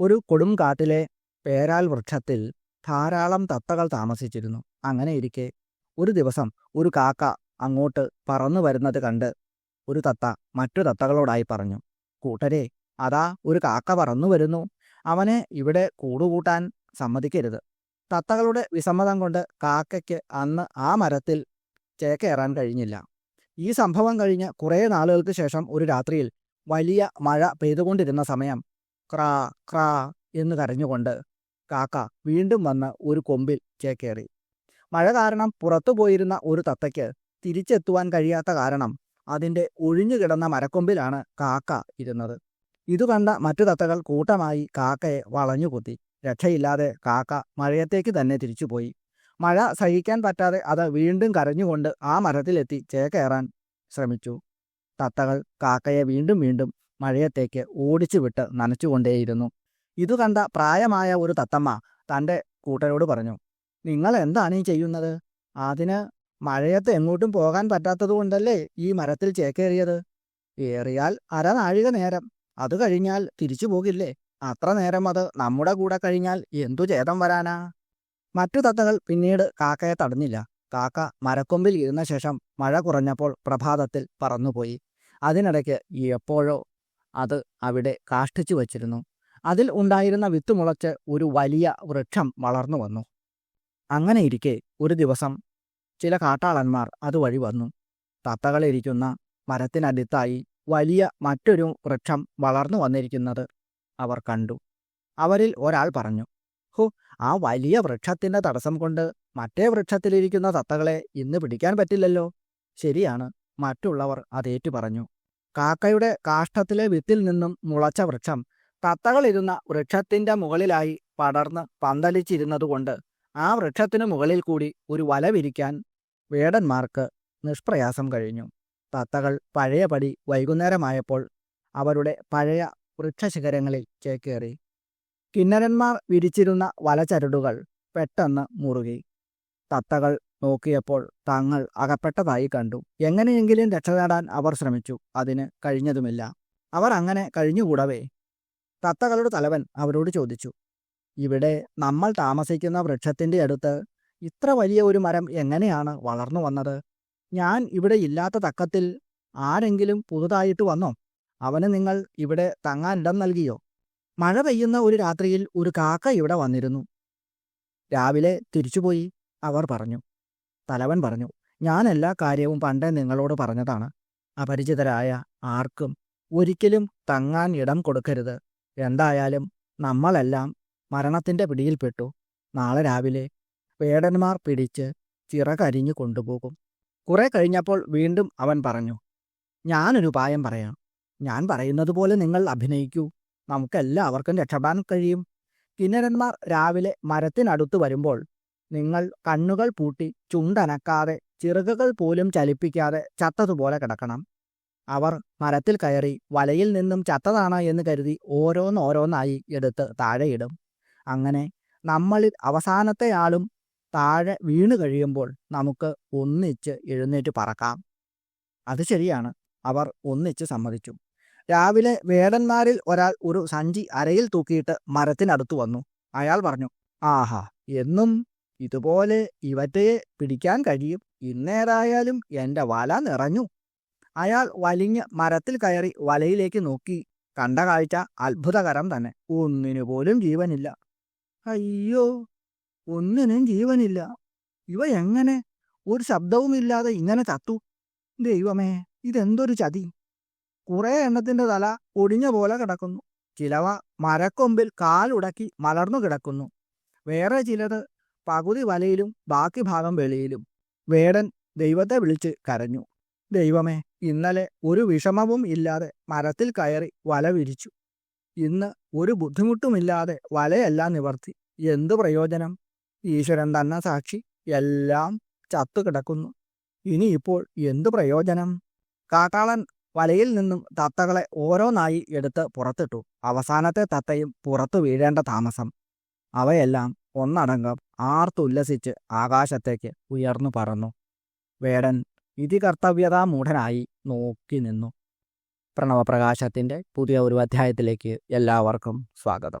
ഒരു കൊടുംകാട്ടിലെ പേരാൽ വൃക്ഷത്തിൽ ധാരാളം തത്തകൾ താമസിച്ചിരുന്നു. അങ്ങനെ ഇരിക്കെ ഒരു ദിവസം ഒരു കാക്ക അങ്ങോട്ട് പറന്നു വരുന്നത് കണ്ട് ഒരു തത്ത മറ്റു തത്തകളോടായി പറഞ്ഞു കൂട്ടരെ അതാ ഒരു കാക്ക പറന്നു വരുന്നു. അവനെ ഇവിടെ കൂടുകൂട്ടാൻ സമ്മതിക്കരുത്. തത്തകളുടെ വിസമ്മതം കൊണ്ട് കാക്കയ്ക്ക് അന്ന് ആ മരത്തിൽ ചേക്കേറാൻ കഴിഞ്ഞില്ല. ഈ സംഭവം കഴിഞ്ഞ് കുറേ നാളുകൾക്ക് ശേഷം ഒരു രാത്രിയിൽ വലിയ മഴ പെയ്തുകൊണ്ടിരുന്ന സമയം ക്രാ ക്രാ എന്ന് കരഞ്ഞുകൊണ്ട് കാക്ക വീണ്ടും വന്ന് ഒരു കൊമ്പിൽ ചേക്കേറി മഴ കാരണം പുറത്തു പോയിരുന്ന ഒരു തത്തയ്ക്ക് തിരിച്ചെത്തുവാൻ കഴിയാത്ത കാരണം അതിന്റെ ഒഴിഞ്ഞു കിടന്ന മരക്കൊമ്പിലാണ് കാക്ക ഇരുന്നത്. ഇതു കണ്ട മറ്റു തത്തകൾ കൂട്ടമായി കാക്കയെ വളഞ്ഞുകുത്തി രക്ഷയില്ലാതെ കാക്ക മഴയത്തേക്ക് തന്നെ തിരിച്ചുപോയി. മഴ സഹിക്കാൻ പറ്റാതെ അത് വീണ്ടും കരഞ്ഞുകൊണ്ട് ആ മരത്തിലെത്തി ചേക്കേറാൻ ശ്രമിച്ചു. തത്തകൾ കാക്കയെ വീണ്ടും വീണ്ടും മഴയത്തേക്ക് ഓടിച്ചു വിട്ട് നനച്ചുകൊണ്ടേയിരുന്നു. ഇതു കണ്ട പ്രായമായ ഒരു തത്തമ്മ തന്റെ കൂട്ടരോട് പറഞ്ഞു നിങ്ങൾ എന്താണ് ഈ ചെയ്യുന്നത്? അതിന് മഴയത്ത് എങ്ങോട്ടും പോകാൻ പറ്റാത്തതുകൊണ്ടല്ലേ ഈ മരത്തിൽ ചേക്കേറിയത്? ഏറിയാൽ അരനാഴിക നേരം അത് കഴിഞ്ഞാൽ തിരിച്ചു പോകില്ലേ? അത്ര നേരം അത് നമ്മുടെ കൂടെ കഴിഞ്ഞാൽ എന്തു ചേതം വരാനാ? മറ്റു തത്തകൾ പിന്നീട് കാക്കയെ തടഞ്ഞില്ല. കാക്ക മരക്കൊമ്പിൽ ഇരുന്ന ശേഷം മഴ കുറഞ്ഞപ്പോൾ പ്രഭാതത്തിൽ പറന്നുപോയി. അതിനിടയ്ക്ക് എപ്പോഴോ അത് അവിടെ കാഷ്ടിച്ചു വച്ചിരുന്നു. അതിൽ ഉണ്ടായിരുന്ന വിത്ത് മുളച്ച് ഒരു വലിയ വൃക്ഷം വളർന്നു വന്നു. അങ്ങനെ ഇരിക്കെ ഒരു ദിവസം ചില കാട്ടാളന്മാർ അതുവഴി വന്നു. തത്തകളിരിക്കുന്ന മരത്തിനടുത്തായി വലിയ മറ്റൊരു വൃക്ഷം വളർന്നു വന്നിരിക്കുന്നത് അവർ കണ്ടു. അവരിൽ ഒരാൾ പറഞ്ഞു ഹോ ആ വലിയ വൃക്ഷത്തിന്റെ തടസ്സം കൊണ്ട് മറ്റേ വൃക്ഷത്തിലിരിക്കുന്ന തത്തകളെ ഇന്ന് പിടിക്കാൻ പറ്റില്ലല്ലോ. ശരിയാണ് മറ്റുള്ളവർ അതേറ്റു പറഞ്ഞു. കാക്കയുടെ കാഷ്ടത്തിലെ വിത്തിൽ നിന്നും മുളച്ച വൃക്ഷം തത്തകളിരുന്ന വൃക്ഷത്തിന്റെ മുകളിലായി പടർന്ന് പന്തലിച്ചിരുന്നതുകൊണ്ട് ആ വൃക്ഷത്തിനു മുകളിൽ കൂടി ഒരു വല വിരിക്കാൻ വേടന്മാർക്ക് നിഷ്പ്രയാസം കഴിഞ്ഞു. തത്തകൾ പഴയപടി വൈകുന്നേരമായപ്പോൾ അവരുടെ പഴയ വൃക്ഷശിഖരങ്ങളിൽ ചേക്കേറി കിന്നരന്മാർ വിരിച്ചിരുന്ന വലചരടുകൾ പെട്ടെന്ന് മുറുകി. തത്തകൾ നോക്കിയപ്പോൾ തങ്ങൾ അകപ്പെട്ടതായി കണ്ടു. എങ്ങനെയെങ്കിലും രക്ഷ നേടാൻ അവർ ശ്രമിച്ചു. അതിന് കഴിഞ്ഞതുമില്ല. അവർ അങ്ങനെ കഴിഞ്ഞുകൂടവേ? തത്തകളുടെ തലവൻ അവരോട് ചോദിച്ചു. ഇവിടെ നമ്മൾ താമസിക്കുന്ന വൃക്ഷത്തിന്റെ അടുത്ത് ഇത്ര വലിയ ഒരു മരം എങ്ങനെയാണ് വളർന്നു വന്നത്? ഞാൻ ഇവിടെ ഇല്ലാത്ത തക്കത്തിൽ ആരെങ്കിലും പുതുതായിട്ട് വന്നോ? അവന് നിങ്ങൾ ഇവിടെ തങ്ങാൻ ഇടം നൽകിയോ? മഴ പെയ്യുന്ന ഒരു രാത്രിയിൽ ഒരു കാക്ക ഇവിടെ വന്നിരുന്നു. രാവിലെ തിരിച്ചുപോയി അവർ പറഞ്ഞു. തലവൻ പറഞ്ഞു ഞാൻ എല്ലാ കാര്യവും പണ്ടേ നിങ്ങളോട് പറഞ്ഞതാണ്. അപരിചിതരായ ആർക്കും ഒരിക്കലും തങ്ങാൻ ഇടം കൊടുക്കരുത്. എന്തായാലും നമ്മളെല്ലാം മരണത്തിന്റെ പിടിയിൽപ്പെട്ടു. നാളെ രാവിലെ വേടന്മാർ പിടിച്ച് ചിറകരിഞ്ഞു കൊണ്ടുപോകും. കുറെ കഴിഞ്ഞപ്പോൾ വീണ്ടും അവൻ പറഞ്ഞു ഞാനൊരു ഉപായം പറയാം. ഞാൻ പറയുന്നത് പോലെ നിങ്ങൾ അഭിനയിക്കൂ. നമുക്കെല്ലാവർക്കും രക്ഷപ്പെടാൻ കഴിയും. കിന്നരന്മാർ രാവിലെ മരത്തിനടുത്ത് വരുമ്പോൾ നിങ്ങൾ കണ്ണുകൾ പൂട്ടി ചുണ്ടനക്കാതെ ചിറകുകൾ പോലും ചലിപ്പിക്കാതെ ചത്തതുപോലെ കിടക്കണം. അവർ മരത്തിൽ കയറി വലയിൽ നിന്നും ചത്തതാണ് എന്ന് കരുതി ഓരോന്നോരോന്നായി എടുത്ത് താഴെയിടും അങ്ങനെ നമ്മളിൽ അവസാനത്തെ ആളും താഴെ വീണു കഴിയുമ്പോൾ നമുക്ക് ഒന്നിച്ച് എഴുന്നേറ്റ് പറക്കാം. അത് ശരിയാണ്. അവർ ഒന്നിച്ച് സമ്മതിച്ചു. രാവിലെ വേടന്മാരിൽ ഒരാൾ ഒരു സഞ്ചി അരയിൽ തൂക്കിയിട്ട് മരത്തിനടുത്തു വന്നു. അയാൾ പറഞ്ഞു ആഹാ എന്നും ഇതുപോലെ ഇവറ്റയെ പിടിക്കാൻ കഴിയും. ഇന്നേതായാലും എന്റെ വല നിറഞ്ഞു. അയാൾ വലിഞ്ഞ് മരത്തിൽ കയറി വലയിലേക്ക് നോക്കി. കണ്ട കാഴ്ച അത്ഭുതകരം തന്നെ. ഒന്നിനു പോലും ജീവനില്ല. അയ്യോ ഒന്നിനും ജീവനില്ല. ഇവ എങ്ങനെ? ഒരു ശബ്ദവുമില്ലാതെ ഇങ്ങനെ ചത്തു. ദൈവമേ ഇതെന്തൊരു ചതി. കുറേ എണ്ണത്തിന്റെ തല ഒടിഞ്ഞ പോലെ കിടക്കുന്നു. ചിലവ മരക്കൊമ്പിൽ കാലുടക്കി മലർന്നു കിടക്കുന്നു. വേറെ ചിലത് പകുതി വലയിലും ബാക്കി ഭാഗം വെളിയിലും. വേടൻ ദൈവത്തെ വിളിച്ച് കരഞ്ഞു. ദൈവമേ ഇന്നലെ ഒരു വിഷമവും ഇല്ലാതെ മരത്തിൽ കയറി വല വിരിച്ചു. ഇന്ന് ഒരു ബുദ്ധിമുട്ടുമില്ലാതെ വലയെല്ലാം നിവർത്തി. എന്തു പ്രയോജനം? ഈശ്വരൻ തന്നെ സാക്ഷി എല്ലാം ചത്തു കിടക്കുന്നു. ഇനിയിപ്പോൾ എന്തു പ്രയോജനം? കാട്ടാളൻ വലയിൽ നിന്നും തത്തകളെ ഓരോന്നായി എടുത്ത് പുറത്തിട്ടു. അവസാനത്തെ തത്തയും പുറത്തു വീഴേണ്ട താമസം. അവയെല്ലാം ഒന്നടങ്കം ആർത്തുല്ലസിച്ച് ആകാശത്തേക്ക് ഉയർന്നു പറന്നു. വേടൻ ഇതികർത്തവ്യതാമൂഢനായി നോക്കി നിന്നു. പ്രണവപ്രകാശത്തിന്റെ പുതിയ ഒരു അധ്യായത്തിലേക്ക് എല്ലാവർക്കും സ്വാഗതം.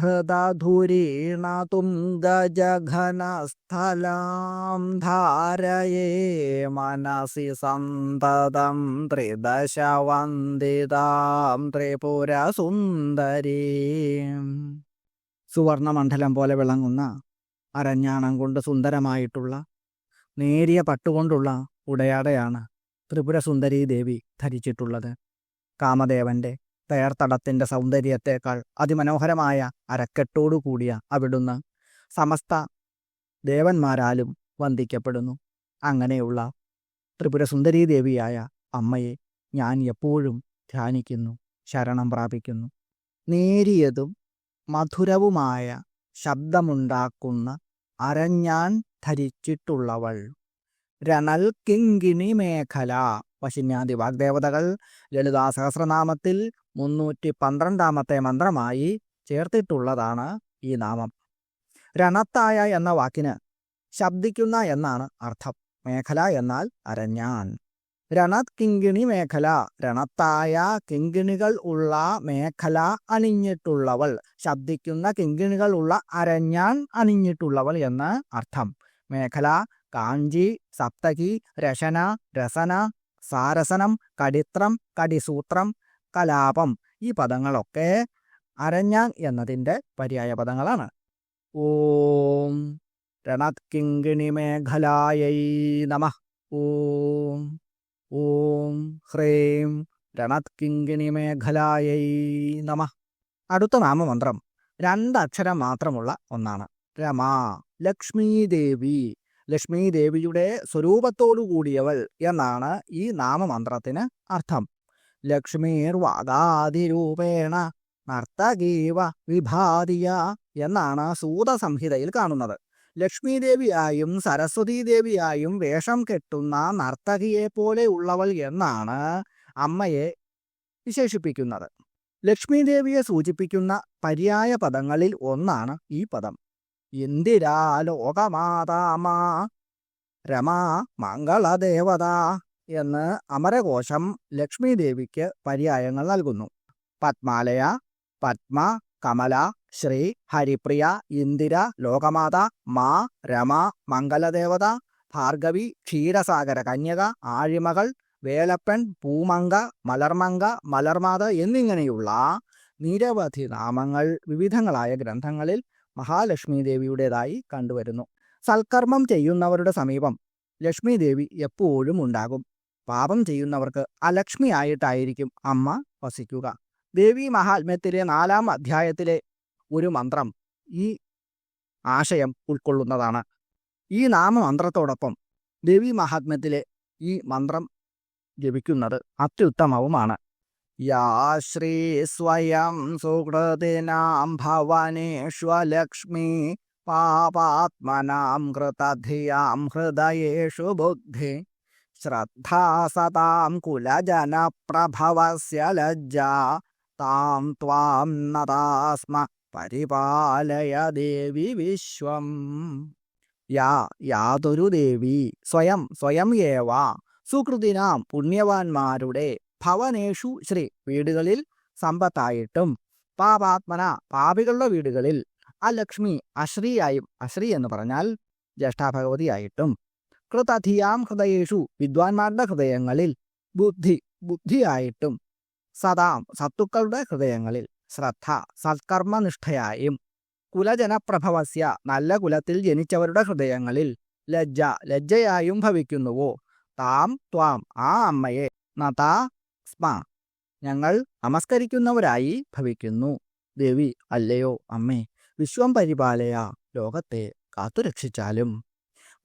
ധൃതധുരീണ തുംഗജഘനസ്ഥലാം ധാരയേ മനസി സന്തതം ത്രിദശവന്ദിതാം ത്രിപുരസുന്ദരീ. സുവർണമണ്ഡലം പോലെ വിളങ്ങുന്ന അരഞ്ഞാണം കൊണ്ട് സുന്ദരമായിട്ടുള്ള നേരിയ പട്ടുകൊണ്ടുള്ള ഉടയാടയാണ് ത്രിപുരസുന്ദരീ ദേവി ധരിച്ചിട്ടുള്ളത്. കാമദേവന്റെ തേർത്തടത്തിന്റെ സൗന്ദര്യത്തേക്കാൾ അതിമനോഹരമായ അരക്കെട്ടോടു കൂടിയ അവിടുന്ന് സമസ്ത ദേവന്മാരാലും വന്ദിക്കപ്പെടുന്നു. അങ്ങനെയുള്ള ത്രിപുരസുന്ദരീ ദേവിയായ അമ്മയെ ഞാൻ എപ്പോഴും ധ്യാനിക്കുന്നു ശരണം പ്രാപിക്കുന്നു. നേരിയതും മധുരവുമായ ശബ്ദമുണ്ടാക്കുന്ന അരഞ്ഞാൻ ധരിച്ചിട്ടുള്ളവൾ രണൽ കിങ്കിണി മേഖല. പശുന്യാദി വാഗ്ദേവതകൾ ലളിതാ സഹസ്രനാമത്തിൽ മുന്നൂറ്റി പന്ത്രണ്ടാമത്തെ മന്ത്രമായി ചേർത്തിട്ടുള്ളതാണ് ഈ നാമം. രണത്തായ എന്ന വാക്കിന് ശബ്ദിക്കുന്ന എന്നാണ് അർത്ഥം. മേഖല എന്നാൽ അരഞ്ഞാൻ രണത് കിങ്കിണി മേഖല. രണത്തായ കിങ്കിണികൾ ഉള്ള മേഖല അണിഞ്ഞിട്ടുള്ളവൾ. ശബ്ദിക്കുന്ന കിങ്കിണികൾ ഉള്ള അരഞ്ഞാൻ അണിഞ്ഞിട്ടുള്ളവൾ എന്ന് അർത്ഥം. മേഖല കാഞ്ചി സപ്തകി രശന രസന സാരസനം കടിത്രം കടിസൂത്രം കലാപം ഈ പദങ്ങളൊക്കെ അരഞ്ഞാൻ എന്നതിന്റെ പര്യായ പദങ്ങളാണ്. ഓം രണക്കിങ്കിണി മേഘലായൈ നമ. ഓം ഓം ഹ്രേം രണത്കിങ്കിണി മേഘലായൈ നമ. അടുത്ത നാമമന്ത്രം. രണ്ടക്ഷരം മാത്രമുള്ള ഒന്നാണ്. രമാ ലക്ഷ്മീദേവി. ലക്ഷ്മി ദേവിയുടെ സ്വരൂപത്തോടു കൂടിയവൾ എന്നാണ് ഈ നാമമന്ത്രത്തിന് അർത്ഥം. ലക്ഷ്മീർ വാഗാതിരൂപേണ നർത്തകീവ വിഭാതിയ എന്നാണ് സൂത സംഹിതയിൽ കാണുന്നത്. ലക്ഷ്മി ദേവിയായും ദേവിയായും വേഷം കെട്ടുന്ന നർത്തകിയെ പോലെ ഉള്ളവൾ എന്നാണ് അമ്മയെ വിശേഷിപ്പിക്കുന്നത്. ലക്ഷ്മി ദേവിയെ സൂചിപ്പിക്കുന്ന പര്യായ പദങ്ങളിൽ ഒന്നാണ് ഈ പദം. ഇന്ദിരാ ലോകമാതാമാ? രമാ മംഗളദേവത എന്ന് അമരകോശം ലക്ഷ്മി ദേവിക്ക് പര്യായങ്ങൾ നൽകുന്നു. പത്മാലയ പത്മ കമല ശ്രീ ഹരിപ്രിയ ഇന്ദിര ലോകമാത മാ രമ മംഗലദേവത ഭാർഗവി ക്ഷീരസാഗര കന്യക ആഴിമകൾ വേലപ്പൻ പൂമങ്ക മലർമങ്ക മലർമാത എന്നിങ്ങനെയുള്ള നിരവധി നാമങ്ങൾ വിവിധങ്ങളായ ഗ്രന്ഥങ്ങളിൽ മഹാലക്ഷ്മി ദേവിയുടേതായി കണ്ടുവരുന്നു. സൽക്കർമ്മം ചെയ്യുന്നവരുടെ സമീപം ലക്ഷ്മി ദേവി എപ്പോഴും ഉണ്ടാകും. പാപം ചെയ്യുന്നവർക്ക് അലക്ഷ്മിയായിട്ടായിരിക്കും അമ്മ വസിക്കുക. ദേവി മഹാത്മ്യത്തിലെ നാലാം അധ്യായത്തിലെ ഒരു മന്ത്രം ഈ ആശയം ഉൾക്കൊള്ളുന്നതാണ്. ഈ നാമമന്ത്രത്തോടൊപ്പം ദേവി മഹാത്മ്യത്തിലെ ഈ മന്ത്രം ജപിക്കുന്നത് അത്യുത്തമവുമാണ്. യാ ശ്രീ സ്വയം സുഹൃതിനാം ഭവനേഷ്വലക്ഷ്മി പാപാത്മനാം കൃതധിയാം ഹൃദയേഷു ബുദ്ധി ശ്രദ്ധാ സതാം കുലജനപ്രഭവസ്യ ലജ്ജാ താം ത്വാം നദാസ്മ പരിപാലയ ദേവി വിശ്വം യാ യാതൊരു ദേവി സ്വയം സ്വയം ഏവ സുകൃതിനാം പുണ്യവാന്മാരുടെ ഭവനേഷു ശ്രീ വീടുകളിൽ സമ്പത്തായിട്ടും പാപാത്മന പാപികളുടെ വീടുകളിൽ ആ ലക്ഷ്മി അശ്രീയായും അശ്രീ എന്ന് പറഞ്ഞാൽ ജ്യേഷ്ഠാഭഗവതിയായിട്ടും കൃതധിയാം ഹൃദയേഷു വിദ്വാൻമാരുടെ ഹൃദയങ്ങളിൽ ബുദ്ധി ബുദ്ധിയായിട്ടും സദാം സത്തുക്കളുടെ ഹൃദയങ്ങളിൽ ശ്രദ്ധ സത്കർമ്മനിഷ്ഠയായും കുലജനപ്രഭവസ്യ നല്ല കുലത്തിൽ ജനിച്ചവരുടെ ഹൃദയങ്ങളിൽ ലജ്ജ ലജ്ജയായും ഭവിക്കുന്നുവോ? താം ത്വാം ആ അമ്മയെ നതാ സ്മ. ഞങ്ങൾ നമസ്കരിക്കുന്നവരായി ഭവിക്കുന്നു. ദേവി അല്ലയോ അമ്മേ വിശ്വം പരിപാലയ ലോകത്തെ കാത്തുരക്ഷിച്ചാലും.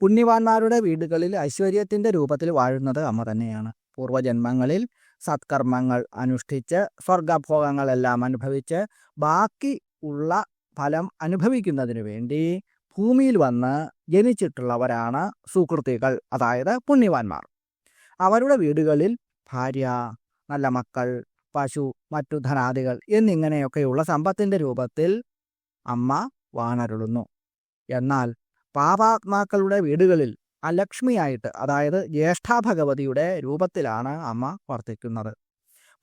പുണ്യവാന്മാരുടെ വീടുകളിൽ ഐശ്വര്യത്തിന്റെ രൂപത്തിൽ വാഴുന്നത് അമ്മ തന്നെയാണ്. പൂർവജന്മങ്ങളിൽ സത്കർമ്മങ്ങൾ അനുഷ്ഠിച്ച് സ്വർഗഭോഗങ്ങളെല്ലാം അനുഭവിച്ച് ബാക്കി ഉള്ള ഫലം അനുഭവിക്കുന്നതിന് വേണ്ടി ഭൂമിയിൽ വന്ന് ജനിച്ചിട്ടുള്ളവരാണ് സുഹൃത്തുക്കൾ അതായത് പുണ്യവാന്മാർ. അവരുടെ വീടുകളിൽ ഭാര്യ നല്ല മക്കൾ പശു മറ്റു ധനാദികൾ എന്നിങ്ങനെയൊക്കെയുള്ള സമ്പത്തിന്റെ രൂപത്തിൽ അമ്മ വാണരുളുന്നു. എന്നാൽ പാപാത്മാക്കളുടെ വീടുകളിൽ അലക്ഷ്മിയായിട്ട് അതായത് ജ്യേഷ്ഠാഭഗവതിയുടെ രൂപത്തിലാണ് അമ്മ വർത്തിക്കുന്നത്.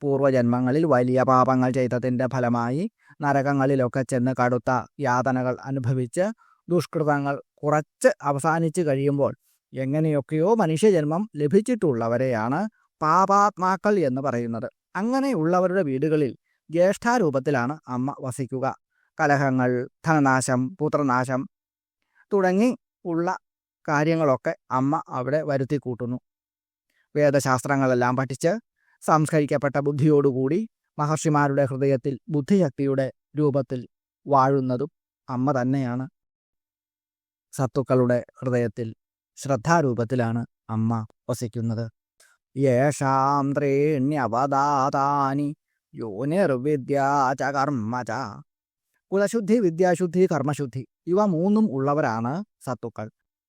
പൂർവജന്മങ്ങളിൽ വലിയ പാപങ്ങൾ ചെയ്തതിന്റെ ഫലമായി നരകങ്ങളിലൊക്കെ ചെന്ന് കടുത്ത യാതനകൾ അനുഭവിച്ച് ദുഷ്കൃതങ്ങൾ കുറച്ച് അവസാനിച്ച് കഴിയുമ്പോൾ എങ്ങനെയൊക്കെയോ മനുഷ്യജന്മം ലഭിച്ചിട്ടുള്ളവരെയാണ് പാപാത്മാക്കൾ എന്ന് പറയുന്നത്. അങ്ങനെയുള്ളവരുടെ വീടുകളിൽ ജ്യേഷ്ഠാരൂപത്തിലാണ് അമ്മ വസിക്കുക. കലഹങ്ങൾ ധനനാശം പുത്രനാശം തുടങ്ങി ഉള്ള കാര്യങ്ങളൊക്കെ അമ്മ അവിടെ വരുത്തി കൂട്ടുന്നു. വേദശാസ്ത്രങ്ങളെല്ലാം പഠിച്ച് സംസ്കരിക്കപ്പെട്ട ബുദ്ധിയോടുകൂടി മഹർഷിമാരുടെ ഹൃദയത്തിൽ ബുദ്ധിശക്തിയുടെ രൂപത്തിൽ വാഴുന്നതും അമ്മ തന്നെയാണ്. സത്തുക്കളുടെ ഹൃദയത്തിൽ ശ്രദ്ധാരൂപത്തിലാണ് അമ്മ വസിക്കുന്നത്. യേഷാം ത്രേണ്യവദാതാനി യോനിർവിദ്യാച കർമ്മച കുലശുദ്ധി വിദ്യാശുദ്ധി കർമ്മശുദ്ധി ഇവ മൂന്നും ഉള്ളവരാണ് സത്തുക്കൾ.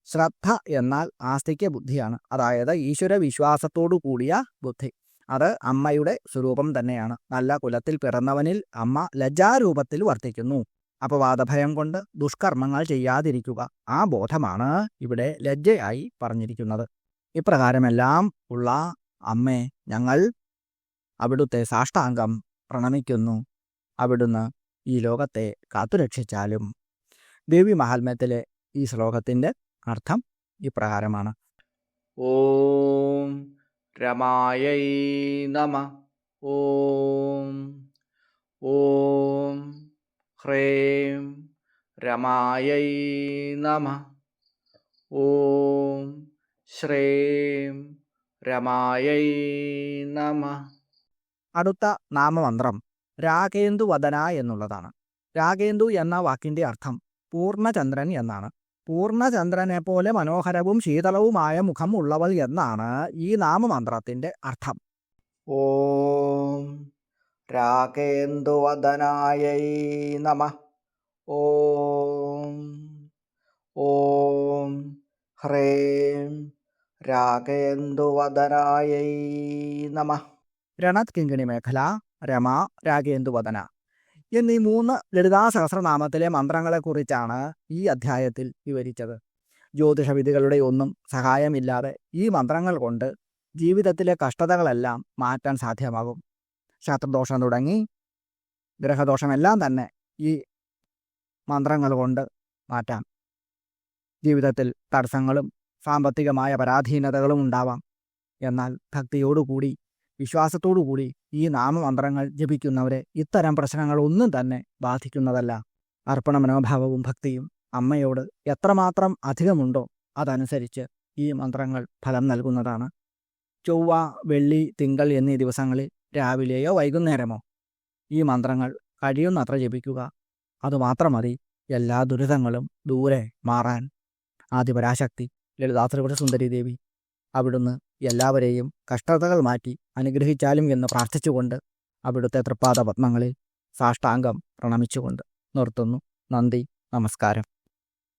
ശ്രദ്ധ എന്നാൽ ആസ്തിക്യ ബുദ്ധിയാണ് അതായത് ഈശ്വര വിശ്വാസത്തോടു കൂടിയ ബുദ്ധി. അത് അമ്മയുടെ സ്വരൂപം തന്നെയാണ്. നല്ല കുലത്തിൽ പിറന്നവനിൽ അമ്മ ലജ്ജാരൂപത്തിൽ വർത്തിക്കുന്നു. അപവാദഭയം കൊണ്ട് ദുഷ്കർമ്മങ്ങൾ ചെയ്യാതിരിക്കുക ആ ബോധമാണ് ഇവിടെ ലജ്ജയായി പറഞ്ഞിരിക്കുന്നത്. ഇപ്രകാരമെല്ലാം ഉള്ള അമ്മേ ഞങ്ങൾ അവിടുത്തെ സാഷ്ടാംഗം പ്രണമിക്കുന്നു. അവിടുന്ന് ഈ ലോകത്തെ കാത്തുരക്ഷിച്ചാലും ദേവി മഹാത്മ്യത്തിലെ ഈ ശ്ലോകത്തിന്റെ അർത്ഥം ഇപ്രകാരമാണ്. ഓം രമായൈ നമ. ഓം ഓം ഹ്രേം രമായൈ നമ. ഓം ശ്രീം രമായൈ നമ. അടുത്ത നാമമന്ത്രം രാഗേന്ദു വദന എന്നുള്ളതാണ്. രാഗേന്ദു എന്ന വാക്കിന്റെ അർത്ഥം പൂർണചന്ദ്രൻ എന്നാണ്. പൂർണചന്ദ്രനെ പോലെ മനോഹരവും ശീതളവുമായ മുഖം ഉള്ളവൾ എന്നാണ് ഈ നാമമന്ത്രത്തിന്റെ അർത്ഥം. ഓം രാഗേന്ദുവദനായൈ നമ. ഓം. ഓം ഹ്രേം രാഗേന്ദുവദനായൈ നമ. രണത് കിങ്കിണി മേഖല രമ രാഗേന്ദുവദന എന്നീ മൂന്ന് ലളിതാ സഹസ്രനാമത്തിലെ മന്ത്രങ്ങളെക്കുറിച്ചാണ് ഈ അധ്യായത്തിൽ വിവരിച്ചത്. ജ്യോതിഷവിധികളുടെ ഒന്നും സഹായമില്ലാതെ ഈ മന്ത്രങ്ങൾ കൊണ്ട് ജീവിതത്തിലെ കഷ്ടതകളെല്ലാം മാറ്റാൻ സാധ്യമാകും. ശത്രുദോഷം തുടങ്ങി ഗ്രഹദോഷമെല്ലാം തന്നെ ഈ മന്ത്രങ്ങൾ കൊണ്ട് മാറ്റാം. ജീവിതത്തിൽ തടസ്സങ്ങളും സാമ്പത്തികമായ പരാധീനതകളും ഉണ്ടാവാം. എന്നാൽ ഭക്തിയോടുകൂടി വിശ്വാസത്തോടുകൂടി ഈ നാമമന്ത്രങ്ങൾ ജപിക്കുന്നവരെ ഇത്തരം പ്രശ്നങ്ങളൊന്നും തന്നെ ബാധിക്കുന്നതല്ല. അർപ്പണ മനോഭാവവും ഭക്തിയും അമ്മയോട് എത്രമാത്രം അധികമുണ്ടോ അതനുസരിച്ച് ഈ മന്ത്രങ്ങൾ ഫലം നൽകുന്നതാണ്. ചൊവ്വ വെള്ളി തിങ്കൾ എന്നീ ദിവസങ്ങളിൽ രാവിലെയോ വൈകുന്നേരമോ ഈ മന്ത്രങ്ങൾ കഴിയുന്നത്ര ജപിക്കുക. അതുമാത്രം മതി എല്ലാ ദുരിതങ്ങളും ദൂരെ മാറാൻ. ആദിപരാശക്തി ലളിതാത്രിപുര സുന്ദരി ദേവി അവിടുന്ന് എല്ലാവരെയും കഷ്ടതകൾ മാറ്റി അനുഗ്രഹിച്ചാലും എന്ന് പ്രാർത്ഥിച്ചുകൊണ്ട് അവിടുത്തെ തൃപ്പാദ പത്മങ്ങളിൽ സാഷ്ടാംഗം പ്രണമിച്ചുകൊണ്ട് നിർത്തുന്നു. നന്ദി നമസ്കാരം.